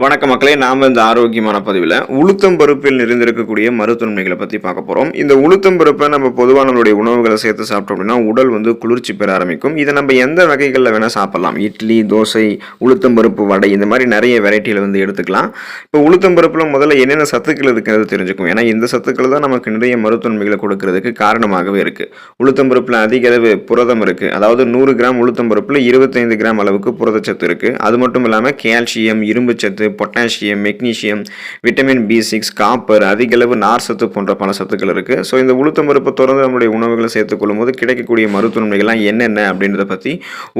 வணக்க மக்களே நாம் இந்த ஆரோக்கியமான பதிவில் உளுத்தம் பருப்பில் நிறைந்திருக்கக்கூடிய மருத்துவன்மைகளை பற்றி பார்க்க போகிறோம் இந்த உளுத்தம் பருப்பை நம்ம பொதுவாக நம்மளுடைய உணவுகளை சேர்த்து சாப்பிட்டோம் அப்படின்னா உடல் வந்து குளிர்ச்சி பெற ஆரம்பிக்கும். இதை நம்ம எந்த வகைகளில் வேணால் சாப்பிடலாம். இட்லி தோசை உளுத்தம் பருப்பு வடை இந்த மாதிரி நிறைய வெரைட்டியில் வந்து எடுத்துக்கலாம். இப்போ உளுத்தம் பருப்பில் முதல்ல என்னென்ன சத்துக்கள் இருக்கிறது தெரிஞ்சுக்கும் ஏன்னா இந்த சத்துக்கள் தான் நமக்கு நிறைய மருத்துவன்மைகளை கொடுக்கறதுக்கு காரணமாகவே இருக்குது உளுத்தம் பருப்பில் அதிக அளவு புரதம் இருக்குது அதாவது நூறு கிராம் உளுத்தம் பருப்பில் இருபத்தைந்து கிராம் அளவுக்கு புரதச்சத்து இருக்குது அது மட்டும் இல்லாமல் கால்சியம் இரும்புச்சத்து potassium magnesium vitamin B six copper அதிகளவு நார் சத்து போன்ற பல சத்துக்கள் இருக்குது ஸோ இந்த உளுத்தம் பருப்பு தொடர்ந்து நம்மளுடைய உணவுகளை சேர்த்துக்கொள்ளும் போது கிடைக்கக்கூடிய மருத்துவன்மைகள்லாம் என்னென்ன அப்படின்றத பற்றி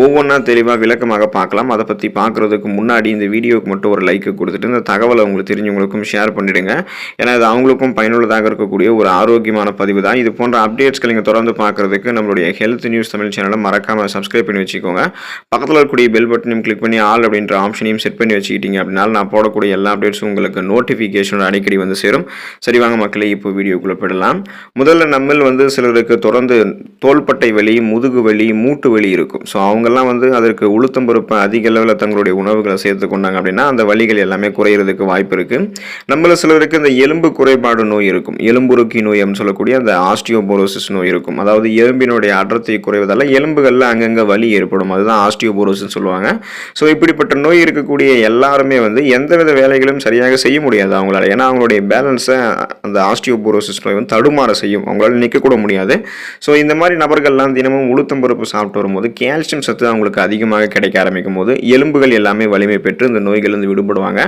ஒவ்வொன்றா தெளிவாக விளக்கமாக பார்க்கலாம். அதை பற்றி பார்க்குறதுக்கு முன்னாடி இந்த வீடியோவுக்கு மட்டும் ஒரு லைக்கு கொடுத்துட்டு இந்த தகவலை உங்களுக்கு தெரிஞ்சவங்களுக்கும் ஷேர் பண்ணிவிடுங்க ஏன்னா இது அவங்களுக்கும் பயனுள்ளதாக இருக்கக்கூடிய ஒரு ஆரோக்கியமான பதிவு தான். இது போன்ற அப்டேட்ஸ்களை நீங்கள் தொடர்ந்து பார்க்குறதுக்கு நம்மளுடைய ஹெல்த் நியூஸ் தமிழ் சேனலை மறக்காமல் சப்ஸ்கிரைப் பண்ணி வச்சுக்கோங்க. பக்கத்தில் இருக்கக்கூடிய பெல் பட்டனையும் கிளிக் பண்ணி ஆல் அப்படின்ற ஆப்ஷனையும் செட் பண்ணி வச்சுக்கிட்டீங்க அப்படின்னா நான் போடக்கூடிய எல்லா அப்டேட்ஸும் உங்களுக்கு நோட்டிஃபிகேஷன் அடிக்கடி வந்து சேரும். சரி வாங்க மக்களே இப்போ வீடியோக்குள்ளே போயிடலாம். முதல்ல நம்மில் வந்து சிலருக்கு தொடர்ந்து தோள்பட்டை வலி முதுகு வலி மூட்டு வலி இருக்கும். ஸோ அவங்கெல்லாம் வந்து அதற்கு உளுத்தம் பருப்பை அதிக அளவில் தங்களுடைய உணவுகளை சேர்த்து கொண்டாங்க அப்படின்னா அந்த வலிகள் எல்லாமே குறையிறதுக்கு வாய்ப்பு இருக்குது நம்மள சிலருக்கு இந்த எலும்பு குறைபாடு நோய் இருக்கும். எலும்புருக்கி நோய் அப்படின்னு சொல்லக்கூடிய அந்த ஆஸ்டியோபோரோசிஸ் நோய் இருக்கும். அதாவது எலும்பினுடைய அடர்த்தி குறைவதால் எலும்புகளில் அங்கங்கே வலி ஏற்படும். அதுதான் ஆஸ்டியோபோரோசிஸ் சொல்லுவாங்க. ஸோ இப்படிப்பட்ட நோய் இருக்கக்கூடிய எல்லாருமே வந்து எந்தவித வேலைகளும் சரியாக செய்ய முடியாது அவங்களால. ஏன்னா அவங்களுடைய பேலன்ஸை அந்த ஆஸ்டியோபோரோசிஸ் நோய் வந்து தடுமாற செய்யும். அவங்களால நிற்கக்கூட முடியாது. ஸோ இந்த மாதிரி நபர்கள்லாம் தினமும் உளுத்தம் பருப்பு சாப்பிட்டு வரும்போது கால்சியம் சத்து அவங்களுக்கு அதிகமாக கிடைக்க ஆரம்பிக்கும் போது எலும்புகள் எல்லாமே வலிமை பெற்று இந்த நோய்கள்லேருந்து விடுபடுவாங்க.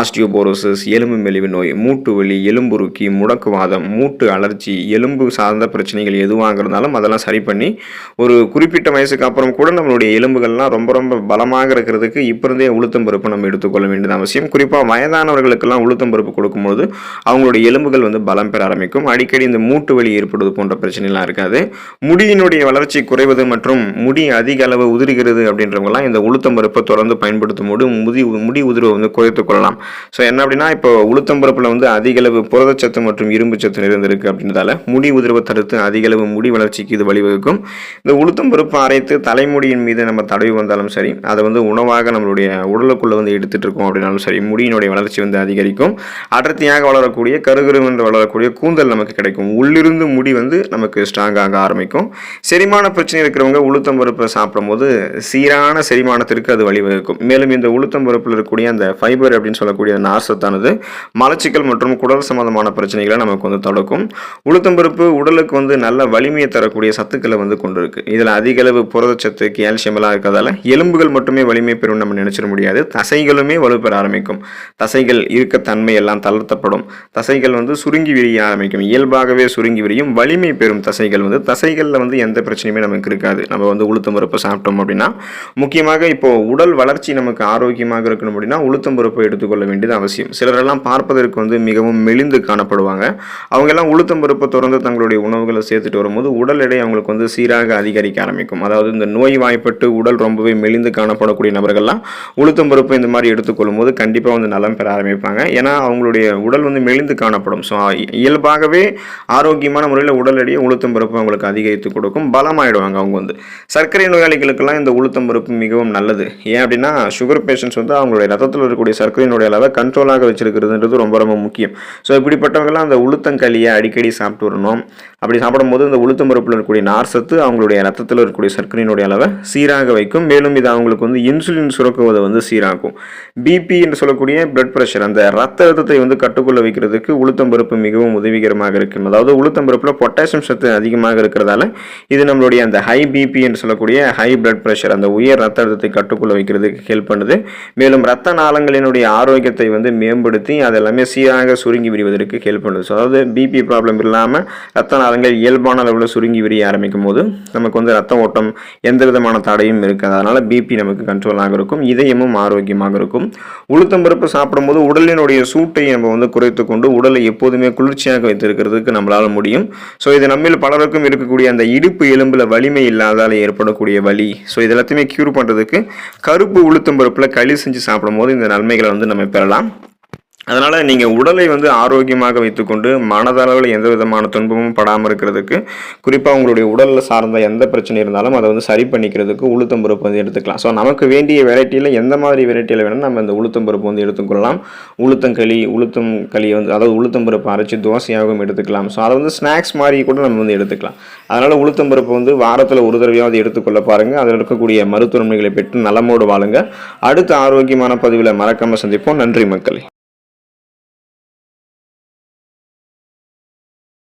ஆஸ்டியோபோரோசிஸ் எலும்பு மெலிவு நோய் மூட்டு வலி எலும்புருக்கி முடக்குவாதம் மூட்டு அலர்ச்சி எலும்பு சார்ந்த பிரச்சனைகள் எதுவாக இருந்தாலும் அதெல்லாம் சரி பண்ணி ஒரு குறிப்பிட்ட வயசுக்கு அப்புறம் கூட நம்மளுடைய எலும்புகள்லாம் ரொம்ப ரொம்ப பலமாக இருக்கிறதுக்கு இப்போ இருந்தே உளுத்தம் பருப்பு நம்ம எடுத்துக்கொள்ள வேண்டியது அவசியம் குறிப்பாக வயதானவர்களுக்கெல்லாம் உளுத்தம் பருப்பு கொடுக்கும்போது அவங்களுடைய எலும்புகள் வந்து பலம் பெற ஆரம்பிக்கும். அடிக்கடி இந்த மூட்டு வலி ஏற்படுவது போன்ற பிரச்சனைலாம் இருக்காது. முடியினுடைய வளர்ச்சி குறைவது மற்றும் முடி அதிக அளவு உதிர்கிறது அப்படின்றவங்கலாம் இந்த உளுத்தம் பருப்பை தொடர்ந்து பயன்படுத்தும் போது முடி முடி உதிர்வை வந்து குறைத்துக் கொள்ளலாம். ஸோ என்ன அப்படின்னா இப்போ உளுத்தம் பருப்பில் வந்து அதிக அளவு புரதச்சத்து மற்றும் இரும்பு சத்து நிறைந்திருக்கு அப்படின்றதால முடி உதிர்வை தடுத்து அதிக அளவு முடி வளர்ச்சிக்கு இது வழிவகுக்கும். இந்த உளுத்தம் பருப்பு அரைத்து தலைமுடியின் மீது நம்ம தடவி வந்தாலும் சரி அதை வந்து உணவாக நம்மளுடைய உடலுக்குள்ளே வந்து எடுத்துட்டு இருக்கோம் அப்படின்னாலும் சரி முடியினுடைய வளர்ச்சி வந்து அதிகரிக்கும். அடர்த்தியாக வளரக்கூடிய கருகருவென்று வளரக்கூடிய கூந்தல் நமக்கு கிடைக்கும். உள்ளிருந்து முடி வந்து நமக்கு ஸ்ட்ராங்காக ஆரம்பிக்கும். செரிமான பிரச்சனை இருக்கிறவங்க உளுத்தம் பருப்பை சாப்பிடும்போது சீரான செரிமானத்திற்கு அது வழிவகுக்கும். மேலும் இந்த உளுத்தம் பருப்பில் இருக்கக்கூடிய அந்த ஃபைபர் அப்படின்னு சொல்லக்கூடிய நார்சத்தானது மலச்சிக்கல் மற்றும் குடல் சம்பந்தமான பிரச்சனைகளை நமக்கு வந்து தொடக்கும். உளுத்தம் பருப்பு உடலுக்கு வந்து நல்ல வலிமையை தரக்கூடிய சத்துக்களை வந்து கொண்டிருக்கு இதில் அதிக அளவு புரதச்சத்து கால்சியம் எல்லாம் இருக்கிறதால எலும்புகள் மட்டுமே வலிமை பெறும் நம்ம நினைச்சிட முடியாது. தசைகளுமே வலுப்பெற ஆரம்பிக்கும். தசைகள் இருக்க தன்மை எல்லாம் தளர்த்தப்படும். தசைகள் வந்து சுருங்கி விரிய ஆரம்பிக்கும். இயல்பாகவே சுருங்கி விரியும் வலிமை பெறும் தசைகள் வந்து தசைகளில் வந்து எந்த பிரச்சனையுமே நமக்கு இருக்காது. நம்ம வந்து உளுத்தம் பருப்பு சாப்பிட்டோம் அப்படின்னா முக்கியமாக இப்போது உடல் வளர்ச்சி நமக்கு ஆரோக்கியமாக இருக்கணும் அப்படின்னா உளுத்தம் பருப்பை எடுத்துக்கொள்ள வேண்டியது அவசியம். சிலரெல்லாம் பார்ப்பதற்கு வந்து மிகவும் மெலிந்து காணப்படுவாங்க. அவங்கெல்லாம் உளுத்தம் பருப்பை தொடர்ந்து தங்களுடைய உணவுகளை சேர்த்துட்டு வரும்போது உடல் எடை அவங்களுக்கு வந்து சீராக அதிகரிக்க ஆரம்பிக்கும். அதாவது இந்த நோய் வாய்ப்பட்டு உடல் ரொம்பவே மெலிந்து காணப்படக்கூடிய நபர்கள்லாம் உளுத்தம் பருப்பு இந்த மாதிரி எடுத்துக்கொள்ளும் போது கண்டிப்பாக வந்து நலம் பெற ஆரம்பிப்பாங்க. ஏன்னா அவங்களுடைய உடல் வந்து மெலிந்து காணப்படும். ஸோ இயல்பாகவே ஆரோக்கியமான முறையில் உடல் எடையை உளுத்தம் பருப்பு அவங்களுக்கு அதிகரித்து கொடுக்கும். பலமாயிடுவாங்க அவங்க வந்து. சர்க்கரை நோயாளிகளுக்கெல்லாம் இந்த உளுத்தம் பருப்பு மிகவும் நல்லது. ஏன் அப்படின்னா சுகர் பேஷண்ட்ஸ் வந்து அவங்களுடைய ரத்தத்தில் இருக்கக்கூடிய சர்க்கரையினுடைய அளவை கண்ட்ரோலாக வச்சிருக்கிறதுன்றது ரொம்ப ரொம்ப முக்கியம். ஸோ இப்படிப்பட்டவங்கெல்லாம் அந்த உளுத்தங்களியை அடிக்கடி சாப்பிட்டு வரணும். அப்படி சாப்பிடும்போது இந்த உளுத்தம் பருப்பில் இருக்கக்கூடிய நார் சத்து அவங்களுடைய ரத்தத்தில் இருக்கக்கூடிய சர்க்கரையினுடைய அளவை சீராக வைக்கும். மேலும் இது அவங்களுக்கு வந்து இன்சுலின் சுரக்குவதை வந்து சீராக்கும். பிபி என்று சொல்லக்கூடிய பிளட் ப்ரெஷர் அந்த ரத்த அழுத்தத்தை வந்து கட்டுக்குள்ள வைக்கிறதுக்கு உளுத்தம் பருப்பு மிகவும் உதவிகரமாக இருக்கும். அதாவது உளுத்தம் பருப்பில் பொட்டாசியம் சத்து அதிகமாக இருக்கிறதால இது நம்மளுடைய அந்த ஹை பிபி என்று சொல்லக்கூடிய ஹை பிளட் ப்ரெஷர் அந்த உயர் ரத்த அழுத்தத்தை கட்டுக்குள்ள வைக்கிறதுக்கு ஹெல்ப் பண்ணுது. மேலும் ரத்த நாளங்களினுடைய ஆரோக்கியத்தை வந்து மேம்படுத்தி அதெல்லாமே சீராக சுருங்கி விரிவதற்கு ஹெல்ப் பண்ணுது. ஸோ அதாவது பிபி ப்ராப்ளம் இல்லாமல் ரத்த நாளங்கள் இயல்பான அளவில் சுருங்கி விரிய ஆரம்பிக்கும் போது நமக்கு வந்து ரத்த ஓட்டம் எந்த விதமான தடையும் இருக்காது. அதனால் பிபி நமக்கு கண்ட்ரோலாக இருக்கும். இதயமும் ஆரோக்கியமாக இருக்கும். உளுத்தம் பருப்பு சாப்பிடும்போது உடலினுடைய சூட்டை நம்ம வந்து குறைத்து கொண்டு உடலை எப்போதுமே குளிர்ச்சியாக வைத்திருக்கிறதுக்கு நம்மளால் முடியும். ஸோ இது நம்மில் பலருக்கும் இருக்கக்கூடிய அந்த இடுப்பு எலும்பில் வலிமை இல்லாதால் ஏற்படக்கூடிய வலி. ஸோ இது எல்லாத்தையுமே க்யூர் பண்ணுறதுக்கு கருப்பு உளுத்தம் பருப்பில் களி செஞ்சு சாப்பிடும்போது இந்த நன்மைகளை வந்து நம்ம பெறலாம். அதனால் நீங்கள் உடலை வந்து ஆரோக்கியமாக வைத்துக்கொண்டு மனதளவில் எந்த விதமான துன்பமும் படாமல் இருக்கிறதுக்கு குறிப்பாக உங்களுடைய உடலில் சார்ந்த எந்த பிரச்சனை இருந்தாலும் அதை வந்து சரி பண்ணிக்கிறதுக்கு உளுத்தம் பருப்பு வந்து எடுத்துக்கலாம். ஸோ நமக்கு வேண்டிய வெரைட்டியில் எந்த மாதிரி வெரைட்டியில் வேணும் நம்ம இந்த உளுத்தம் பருப்பு வந்து எடுத்துக்கொள்ளலாம் உளுத்தங்களி உளுத்தம் களி வந்து அதாவது உளுத்தம் பருப்பு அரைச்சி தோசையாகவும் எடுத்துக்கலாம். ஸோ அதை வந்து ஸ்நாக்ஸ் மாதிரி கூட நம்ம வந்து எடுத்துக்கலாம். அதனால் உளுத்தம் பருப்பு வந்து வாரத்தில் ஒரு தடவையாவது எடுத்துக்கொள்ள பாருங்கள் அதில் இருக்கக்கூடிய மருத்துவ நன்மைகளை பெற்று நலமோடு வாழுங்க. அடுத்த ஆரோக்கியமான பதிவில் மறக்காமல் சந்திப்போம். நன்றி மக்களே.